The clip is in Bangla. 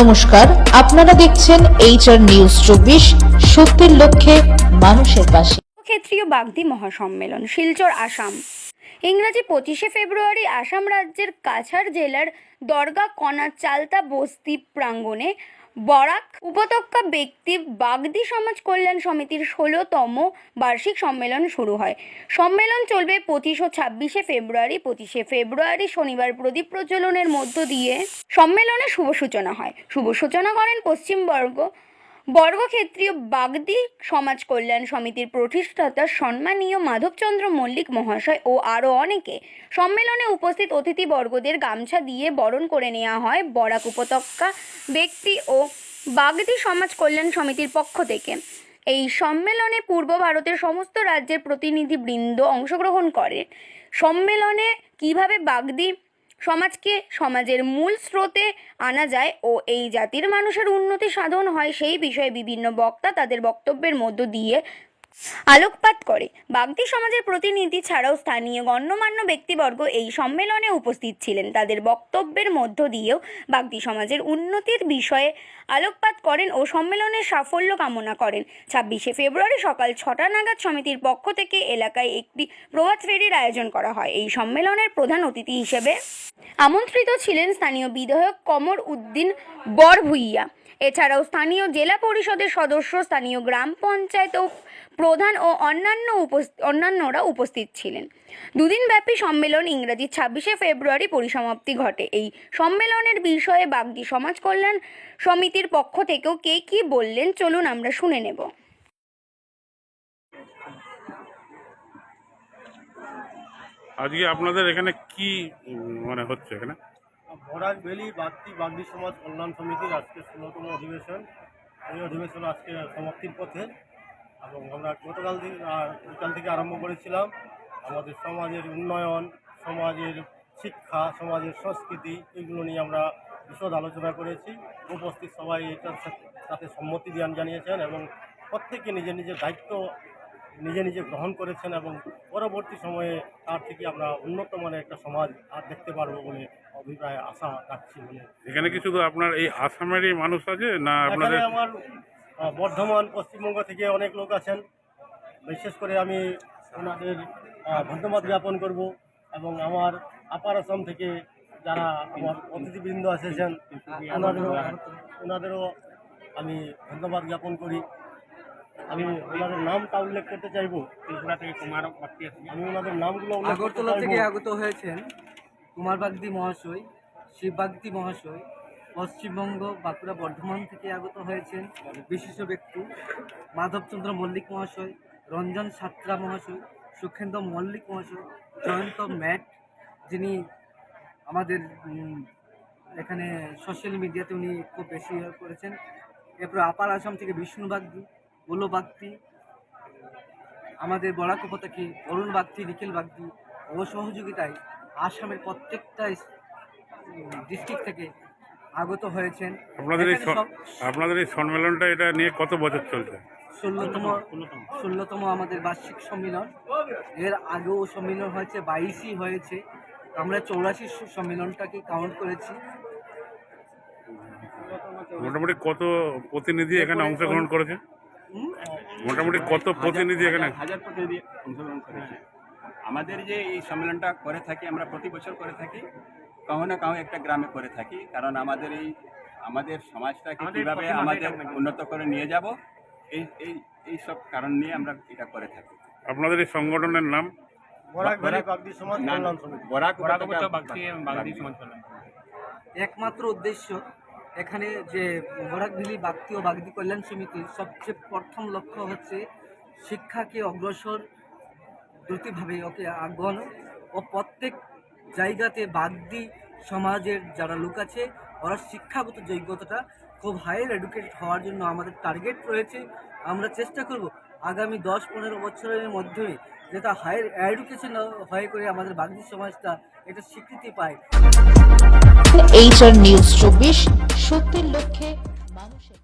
নমস্কার। আপনারা দেখছেন এইচআর নিউজ চব্বিশ, সত্যের লক্ষ্যে মানুষের পাশে। ক্ষেত্রীয় বাগদি মহাসম্মেলন, শিলচর, আসাম। ইংরাজি পঁচিশে ফেব্রুয়ারি আসাম রাজ্যের কাছাড় জেলার দরগা কনা চালতা বস্তি প্রাঙ্গণে বরাক উপত্যকা ব্যক্তি বাগদি সমাজ কল্যাণ সমিতির ষোলোতম বার্ষিক সম্মেলন শুরু হয়। সম্মেলন চলবে পঁচিশ ও ছাব্বিশে ফেব্রুয়ারি। পঁচিশে ফেব্রুয়ারি শনিবার প্রদীপ প্রচলনের মধ্য দিয়ে সম্মেলনের শুভ সূচনা হয়। শুভ সূচনা করেন পশ্চিমবঙ্গ বর্গক্ষেত্রীয় বাগদি সমাজ কল্যাণ সমিতির প্রতিষ্ঠাতা সম্মানীয় মাধবচন্দ্র মল্লিক মহাশয় ও আরও অনেকে সম্মেলনে উপস্থিত অতিথিবর্গদের গামছা দিয়ে বরণ করে নেওয়া হয় বরাক উপত্যকা ব্যক্তি ও বাগদি সমাজ কল্যাণ সমিতির পক্ষ থেকে। এই সম্মেলনে পূর্ব ভারতের সমস্ত রাজ্যের প্রতিনিধিবৃন্দ অংশগ্রহণ করে। সম্মেলনে কীভাবে বাগদি সমাজকে সমাজের মূল স্রোতে আনা যায় ও এই জাতির মানুষের উন্নতি সাধন হয় সেই বিষয়ে বিভিন্ন বক্তা তাদের বক্তব্যের মধ্য দিয়ে আলোকপাত করে। বাগদি সমাজের প্রতিনিধি ছাড়াও স্থানীয় গণ্যমান্য ব্যক্তিবর্গ এই সম্মেলনে উপস্থিত ছিলেন। তাদের বক্তব্যের মধ্য দিয়েও বাগদি সমাজের উন্নতির বিষয়ে আলোকপাত করেন ও সম্মেলনের সাফল্য কামনা করেন। ছাব্বিশে ফেব্রুয়ারি সকাল ছটা নাগাদ সমিতির পক্ষ থেকে এলাকায় একটি প্রভাত ফেরির আয়োজন করা হয়। এই সম্মেলনের প্রধান অতিথি হিসেবে আমন্ত্রিত ছিলেন স্থানীয় বিধায়ক কমর উদ্দিন বরভুইয়া। এছাড়াও স্থানীয় জেলা পরিষদের সদস্য, স্থানীয় গ্রাম পঞ্চায়েত প্রধান ও অন্যান্য অন্যান্যরা উপস্থিত ছিলেন। দুদিনব্যাপী সম্মেলন ইংরাজি ছাব্বিশে ফেব্রুয়ারি পরিসমাপ্তি ঘটে। এই সম্মেলনের বিষয়ে বাগদি সমাজ কল্যাণ সমিতির পক্ষ থেকেও কে কী বললেন, চলুন আমরা শুনে নেব। আজকে আপনাদের এখানে কি মানে হচ্ছে এখানে? ভ্যালি বাগদি বাগদি সমাজ কল্যাণ সমিতির আজকে ষোলোতম অধিবেশন। এই অধিবেশন আজকে সমাপ্তির পথে এবং আমরা গতকাল থেকে বিকাল থেকে আরম্ভ করেছিলাম। আমাদের সমাজের উন্নয়ন, সমাজের শিক্ষা, সমাজের সংস্কৃতি, এগুলো নিয়ে আমরা বিশদ আলোচনা করেছি। উপস্থিত সবাই এটার সাথে- সাথে সম্মতি জ্ঞান জানিয়েছেন এবং প্রত্যেকে নিজের নিজের দায়িত্ব নিজে নিজে গ্রহণ করেছেন এবং পরবর্তী সময়ে তার থেকে আমরা উন্নত মানের একটা সমাজ আর দেখতে পারব বলে অভিপ্রায় আশা রাখছি বলে। এখানে কি শুধু আপনার এই আসামেরই মানুষ আছে না এখানে আপনাদের আমার বর্ধমান পশ্চিমবঙ্গ থেকে অনেক লোক আছেন। বিশেষ করে আমি ওনাদের ধন্যবাদ জ্ঞাপন করব এবং আমার আপার আসাম থেকে যারা আমার অতিথিবৃন্দ এসেছেন ওনাদেরও ওনাদেরও আমি ধন্যবাদ জ্ঞাপন করি। আমি ওনাদের নামটা উল্লেখ করতে চাইব। আমি ওনাদের নামগুলো আগরতলা থেকে আগত হয়েছেন কুমার বাগদি মহাশয় শিব বাগদি মহাশয় পশ্চিমবঙ্গ বাঁকুড়া বর্ধমান থেকে আগত হয়েছেন বিশিষ্ট ব্যক্তি মাধবচন্দ্র মল্লিক মহাশয় রঞ্জন সাত্রা মহাশয় সুখেন্দ্র মল্লিক মহাশয় জয়ন্ত ম্যাট যিনি আমাদের এখানে সোশ্যাল মিডিয়াতে উনি খুব বেশি ইয়ে করেছেন। এরপর আপার আসাম থেকে বিষ্ণু বাগদি উলো বাগদি। আমাদের বরাক উপত্যকি অরুণ বাগদি নিখিল বাগদি ও সহযোগিতায় আসামের প্রত্যেকটা ডিস্ট্রিক্ট থেকে আগত হয়েছেন। আপনাদের এই স- আপনাদের এই সম্মেলনটা এটা নিয়ে কত বছর চলছে? ষোলোতম ষোলোতম। আমাদের বার্ষিক সম্মেলন। এর আগেও সম্মেলন হয়েছে বাইশই হয়েছে। আমরা চৌরাশি সম্মেলনটাকে কাউন্ট করেছি। মোটামুটি কত প্রতিনিধি এখানে অংশগ্রহণ করেছে? মোটামুটি কত প্রতিনিধি এখানে? হাজার প্রতিনিধি অংশগ্রহণ করেছে। আমাদের যে এই সম্মেলনটা করে থাকি আমরা প্রতি বছর করে থাকি কাহো না কাহো একটা গ্রামে করে থাকি কারণ আমাদের এই আমাদের সমাজটাকে কীভাবে আমাদের উন্নত করে নিয়ে যাব এই এই এই সব কারণ নিয়ে আমরা এটা করে থাকি। আপনাদের এই সংগঠনের নাম? বরাক ভ্যালি বাগদি। সমাজ কল্যাণ। একমাত্র উদ্দেশ্য এখানে যে বরাকভিলি বাগদি ও বাগদি কল্যাণ সমিতির সবচেয়ে প্রথম লক্ষ্য হচ্ছে শিক্ষাকে অগ্রসর দ্রুতভাবে ওকে আগানো ও প্রত্যেক জায়গাতে বাগদি সমাজের যারা লোক আছে, ওরা শিক্ষাগত যোগ্যতাটা খুব হায়ার এডুকেটেড হওয়ার জন্য আমাদের টার্গেট রয়েছে। আমরা চেষ্টা করব আগামী দশ পনেরো বছরের মধ্যে যেটা হায়ার এডুকেশন হয়ে করে আমাদের বাগদি সমাজটা এটা স্বীকৃতি পায়। এইচআর নিউজ চব্বিশ, সত্যের লক্ষ্যে মানুষের